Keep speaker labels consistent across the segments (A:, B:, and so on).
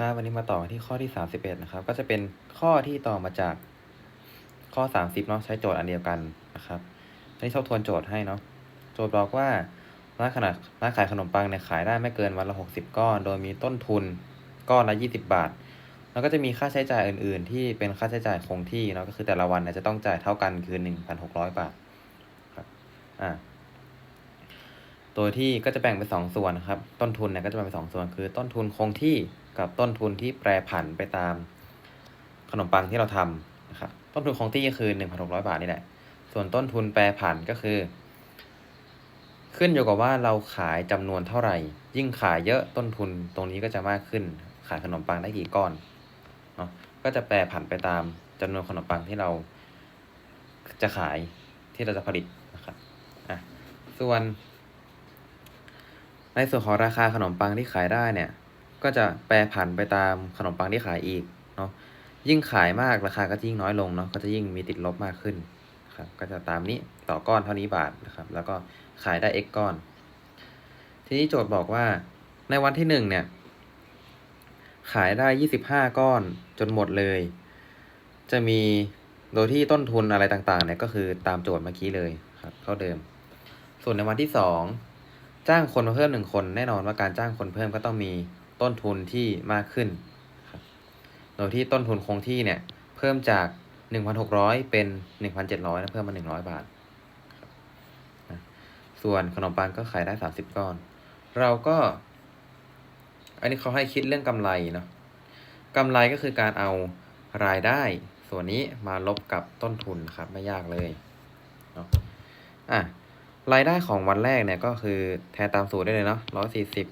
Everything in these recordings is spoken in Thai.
A: ครับวันนี้มาต่อกันที่ข้อที่ 31 นะครับ ก็จะเป็นข้อที่ต่อมาจากข้อ 30เนาะใช้โจทย์อันเดียวกันนะครับอันนี้ทบทวนโจทย์ให้เนาะโจทย์บอกว่าร้านขนาดร้านขายขนมปังเนี่ยขายได้ไม่เกินวันละ 60 ก้อน โดยมีต้นทุนก้อนละ 20 บาท แล้วก็จะมีค่าใช้จ่ายอื่น ๆ ที่เป็นค่าใช้จ่ายคงที่เนาะก็คือแต่ละวันเนี่ยจะต้องจ่ายเท่ากันคือ 1,600 บาทครับอ่าโดยที่ก็จะแบ่งเป็นสองส่วนนะครับต้นทุนเนี่ยก็จะแบ่งเป็นสองส่วนคือต้นทุนคงที่ กับต้นทุนที่แปรผันไปตามขนมปังที่เราทำนะครับต้นทุนคงที่ก็คือ 1,600 บาทนี่แหละ ส่วนต้นทุนแปรผันก็คือ ขึ้นอยู่กับว่าเราขายจำนวนเท่าไหร่ ยิ่งขายเยอะต้นทุนตรงนี้ก็จะมากขึ้น ขายขนมปังได้กี่ก้อนเนาะก็จะแปรผันไปตามจำนวนขนมปังที่เรา จะขายที่เราจะผลิตนะครับอะส่วน ในส่วนของราคาขนมปังที่ขายได้เนี่ย ก็จะแปรผันไปตามขนมปังที่ขายอีกเนาะยิ่งขายมากราคาก็ยิ่งน้อยลงเนาะก็จะยิ่งมีติดลบมากขึ้นครับก็จะตามนี้ต่อก้อนเท่านี้บาทนะครับ แล้วก็ขายได้ x ก้อน ทีนี้โจทย์บอกว่าในวันที่หนึ่งเนี่ย ขายได้ยี่สิบห้าก้อนจนหมดเลย จะมีโดยที่ต้นทุนอะไรต่างๆเนี่ยก็คือตามโจทย์เมื่อกี้เลยครับเท่าเดิม ส่วนในวันที่สองจ้างคนมาเพิ่มหนึ่งคน แน่นอนว่าการจ้างคนเพิ่มก็ต้องมี ต้นทุนที่มากขึ้นครับโดยที่ต้นทุนคงที่เนี่ยเพิ่มจาก 1,600 เป็น 1,700นะเพิ่มมา 100 บาทครับนะส่วนขนมปังก็ขายได้ 30 ก้อน เราก็ อันนี้เขาให้คิดเรื่องกำไรเนาะกำไรก็คือการเอารายได้ ส่วนนี้มาลบกับต้นทุนครับไม่ยากเลยเนาะอะรายได้ของวันแรกเนี่ยก็คือแทนตามสูตรได้เลยเนาะร้อยสี่สิบ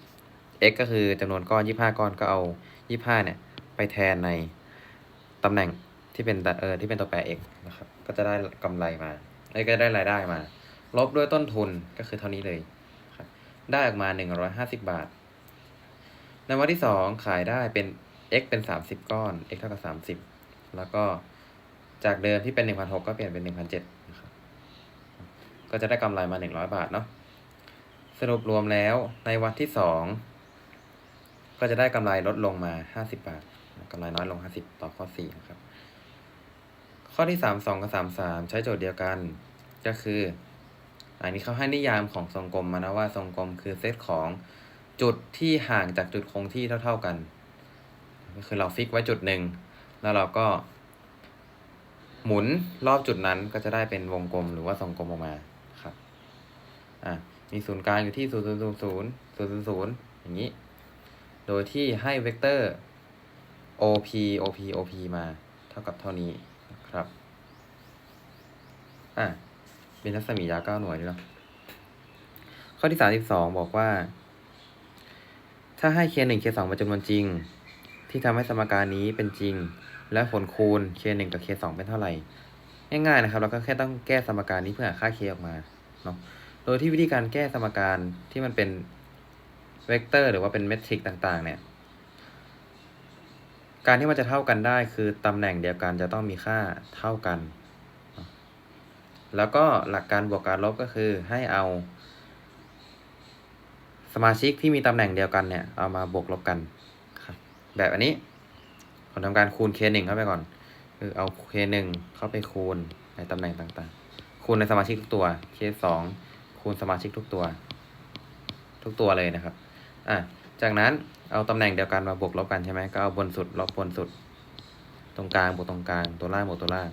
A: x ก็คือจำนวนก้อนยี่ห้าก้อนก็เอายี่ห้าเนี่ย ไปแทนในตำแหน่งที่เป็นเออที่เป็นตัวแปร x นะครับ ก็จะได้กำไรมาไอ้ก็ได้รายได้มา ลบด้วยต้นทุนก็คือเท่านี้เลย ได้ออกมาหนึ่งร้อยห้าสิบบาท ในวันที่สองขายได้เป็น x เป็นสามสิบก้อน x เท่ากับสามสิบแล้วก็จากเดิมที่เป็นหนึ่งพันหกก็เปลี่ยนเป็นหนึ่งพันเจ็ดนะครับ ก็จะได้กำไรมาหนึ่งร้อยบาทเนาะ สรุปรวมแล้วในวันที่สอง ก็จะได้กำไรลดลงมาห้าสิบาทกำไรน้อยลงห้าสิบต่อข้อสี่นะครับ ข้อที่สามสองกับสามสามใช้โจทย์เดียวกัน ก็คือ อันนี้เขาให้นิยามของทรงกลมมานะว่าทรงกลมคือเซตของจุดที่ห่างจากจุดคงที่เท่า ๆกัน ก็คือเราฟิกไว้จุดหนึ่งแล้วเราก็ หมุนรอบจุดนั้นก็จะได้เป็นวงกลมหรือว่าทรงกลมออกมาครับ อะมีศูนย์กลางอยู่ที่ศูนย์ศูนย์ศูนย์ศูนย์ศูนย์ศูนย์อย่างนี้ โดยที่ให้เวกเตอร์ OP OP OP มาเท่ากับเท่านี้นะครับ อะเป็นรัศมียาวเก้าหน่วยด้วยเนาะข้อที่สามสิบสองบอกว่า ถ้าให้ k หนึ่ง k สองเป็นจำนวนจริง ที่ทำให้สมการนี้เป็นจริง และผลคูณ k หนึ่งกับ k สองเป็นเท่าไหร่ ง่ายๆนะครับ เราก็แค่ต้องแก้สมการนี้เพื่อหาค่า k ออกมาเนาะโดยที่วิธีการแก้สมการที่มันเป็น เวกเตอร์หรือว่าเป็นเมทริกต่างๆ เนี่ย การที่มันจะเท่ากันได้คือตำแหน่งเดียวกันจะต้องมีค่าเท่ากัน แล้วก็หลักการบวกการลบก็คือให้เอา สมาชิกที่มีตำแหน่งเดียวกันเนี่ย เอามาบวกลบกันบแบบอันนี้ผมทำการคูณ k หนึ่งเข้าไปก่อน คือเอา k หนึ่งเข้าไปคูณในตำแหน่งต่างๆ คูณในสมาชิกทุกตัว k สองคูณสมาชิกทุกตัว ทุกตัวเลยนะครับ อะจากนั้นเอาตำแหน่งเดียวกันมาบวกลบกันใช่ไหมก็เอาบนสุดลบบนสุด ตรงกลางบวกตรงกลาง ตัวล่างบวกตัวล่าง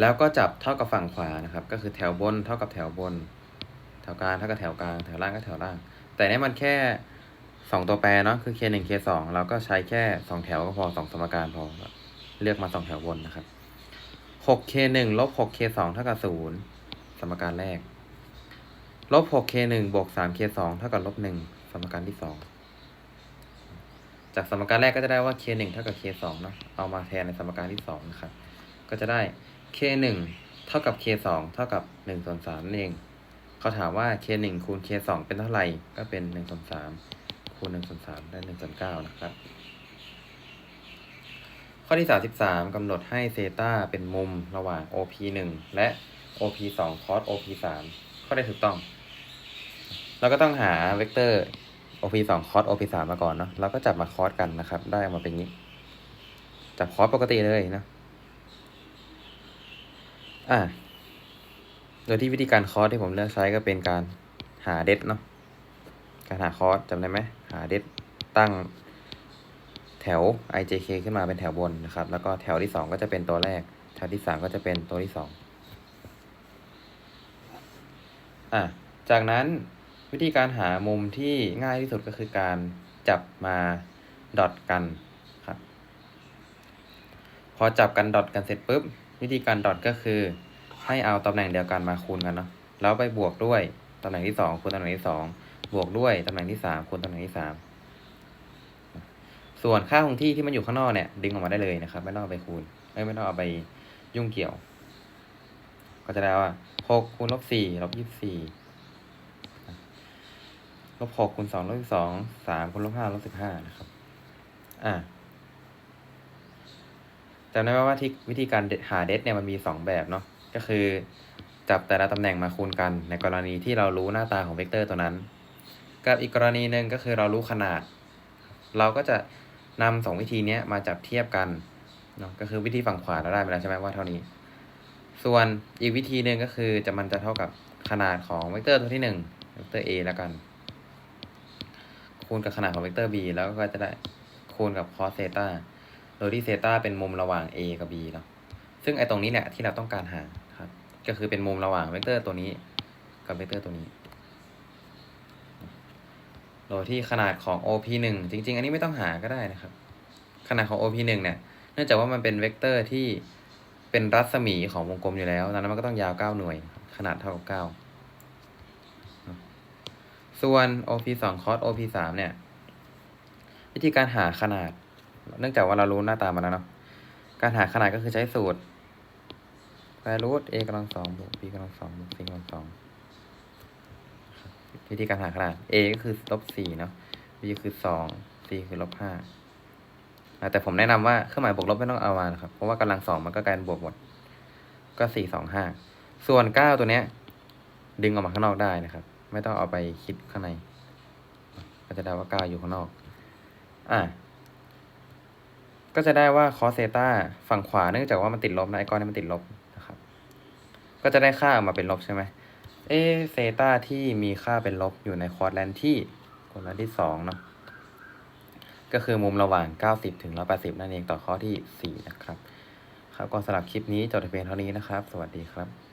A: แล้วก็จับเท่ากับฝั่งขวานะครับ ก็คือแถวบนเท่ากับแถวบน แถวกลางเท่ากับแถวกลาง แถวล่างก็แถวล่าง แต่เนี้มันแค่สองตัวแปรเนาะ คือ k หนึ่ง k สองเราก็ใช้แค่สองแถวก็พอสองสมการพอ เลือกมาสองแถวบนนะครับหก k หนึ่งลบหก k สองเท่ากับศูนย์สมการแรก ลบหก k หนึ่งบวกสาม k สองเท่ากับลบหนึ่งสมการที่สองจากสมการแรกก็จะได้ว่า k หนึ่งเท่ากับ k สองเนาะเอามาแทนในสมการที่สองนะครับ ก็จะได้ k หนึ่งเท่ากับ k สองเท่ากับหนึ่งส่วนสามนั่นเองเขาถามว่า k หนึ่งคูณ k สองเป็นเท่าไหร่ ก็เป็นหนึ่งส่วนสามคูณหนึ่งส่วนสามได้หนึ่งส่วนเก้านะครับ ข้อที่สามสิบสามกำหนดให้เซตาเป็นมุมระหว่าง OP หนึ่งและ OP สอง cos OP สามข้อได้ถูกต้อง เราก็ต้องหาเวกเตอร์ OP สองคอส OP สามมาก่อนเนาะเราก็จับมาคอสกันนะครับ ได้ออกมาเป็นงี้ จับคอสปกติเลยนะอ่าโดยที่วิธีการคอสที่ผมเลือกใช้ก็เป็นการหาเด็ดเนาะการหาคอสจำได้ไหมหาเด็ดตั้งแถว ijk ขึ้นมาเป็นแถวบนนะครับ แล้วก็แถวที่สองก็จะเป็นตัวแรก แถวที่สามก็จะเป็นตัวที่สองอะจากนั้น วิธีการหามุมที่ง่ายที่สุดก็คือการจับมาดอทกันครับ พอจับกันดอทกันเสร็จปุ๊บ วิธีการดอทก็คือให้เอาตำแหน่งเดียวกันมาคูณกันเนาะแล้วไปบวกด้วยตำแหน่งที่สองคูณตำแหน่งที่สองบวกด้วยตำแหน่งที่สามคูณตำแหน่งที่สามส่วนค่าคงที่ที่มันอยู่ข้างนอกเนี่ยดึงออกมาได้เลยนะครับ ไม่ต้องเอาไปคูณไม่ไม่ต้องเอาไปยุ่งเกี่ยว ก็จะได้ว่าหกคูณลบสี่ลบยี่สิบสี่ ลบหกคูณสองลบสิบสองสามคูณลบห้าลบสิบห้านะครับ อ่าจำได้ไหมว่าที่วิธีการหาเดทเนี่ยมันมีสองแบบเนาะก็คือจับแต่ละตำแหน่งมาคูณกัน ในกรณีที่เรารู้หน้าตาของเวกเตอร์ตัวนั้น กับอีกกรณีหนึ่งก็คือเรารู้ขนาด เราก็จะนำสองวิธีนี้มาจับเทียบกันเนาะก็คือวิธีฝั่งขวาเราได้ไปแล้วใช่ไหมว่าเท่านี้ ส่วนอีกวิธีหนึ่งก็คือจะมันจะเท่ากับขนาดของเวกเตอร์ตัวที่หนึ่งเวกเตอร์ a แล้วกัน คูณกับขนาดของเวกเตอร์ b แล้วก็จะได้คูณกับ cos เซตาโดยที่เซตาเป็นมุมระหว่าง a กับ b เนาะซึ่งไอตรงนี้เนี่ยที่เราต้องการหาครับ ก็คือเป็นมุมระหว่างเวกเตอร์ตัวนี้กับเวกเตอร์ตัวนี้ โดยที่ขนาดของ OP หนึ่งจริง ๆ อันนี้ไม่ต้องหาก็ได้นะครับ ขนาดของ OP หนึ่งเนี่ยเนื่องจากว่ามันเป็นเวกเตอร์ที่เป็นรัศมีของวงกลมอยู่แล้วดังนั้นมันก็ต้องยาว 9 หน่วย ขนาดเท่ากับ 9 ส่วน OP 2 cos OP 3เนี่ย วิธีการหาขนาด เนื่องจากว่าเรารู้หน้าตามันแล้วเนาะ การหาขนาดก็คือใช้สูตร square root a กำลังสองบวก b กำลังสองบวก c กำลังสองวิธีการหาขนาด a ก็คือลบสี่เนาะ b คือสอง c คือลบห้าแต่ผมแนะนำว่าเครื่องหมายบวกลบไม่ต้องเอามานะครับ เพราะว่ากำลังสองมันก็กลายเป็นบวกหมด ก็สี่สองห้า ส่วนเก้าตัวเนี้ย ดึงออกมาข้างนอกได้นะครับ ไม่ต้องเอาไปคิดข้างใน ก็จะได้ว่าเก้าอยู่ข้างนอก อะ ก็จะได้ว่า cos เซตาฝั่งขวาเนื่องจากว่ามันติดลบนะไอก้อนนี้มันติดลบนะครับ ก็จะได้ค่าออกมาเป็นลบใช่ไหมเอเซตาที่มีค่าเป็นลบอยู่ในควอดแลนที่ควอดแลนที่สองเนาะก็คือมุมระหว่าง 90 ถึง 180 นั่นเองต่อข้อที่ 4 นะครับ ครับก็สำหรับคลิปนี้จบเพียงเท่านี้นะครับ สวัสดีครับ